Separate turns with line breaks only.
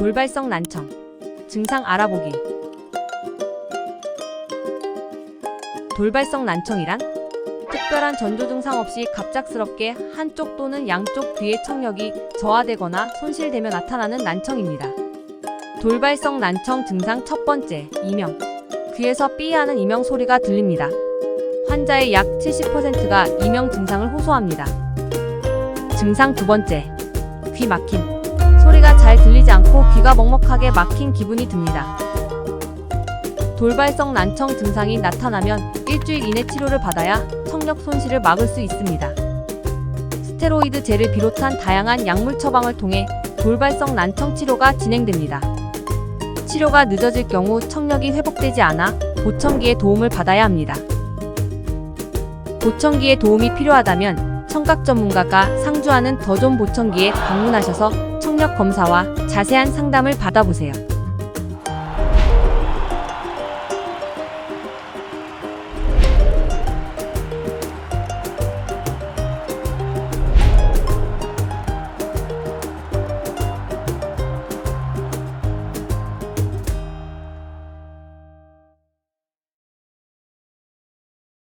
돌발성 난청 증상 알아보기 돌발성 난청이란 특별한 전조 증상 없이 갑작스럽게 한쪽 또는 양쪽 귀의 청력이 저하되거나 손실되며 나타나는 난청입니다. 돌발성 난청 증상 첫 번째, 이명. 귀에서 삐하는 이명 소리가 들립니다. 환자의 약 70%가 이명 증상을 호소합니다. 증상 두 번째, 귀 막힘. 소리가 잘 들리지 않고 귀가 먹먹하게 막힌 기분이 듭니다. 돌발성 난청 증상이 나타나면 일주일 이내 치료를 받아야 청력 손실을 막을 수 있습니다. 스테로이드 젤을 비롯한 다양한 약물 처방을 통해 돌발성 난청 치료가 진행됩니다. 치료가 늦어질 경우 청력이 회복되지 않아 보청기의 도움을 받아야 합니다. 보청기의 도움이 필요하다면 청각 전문가가 상주하는 더존 보청기에 방문하셔서 청력 검사와 자세한 상담을 받아보세요.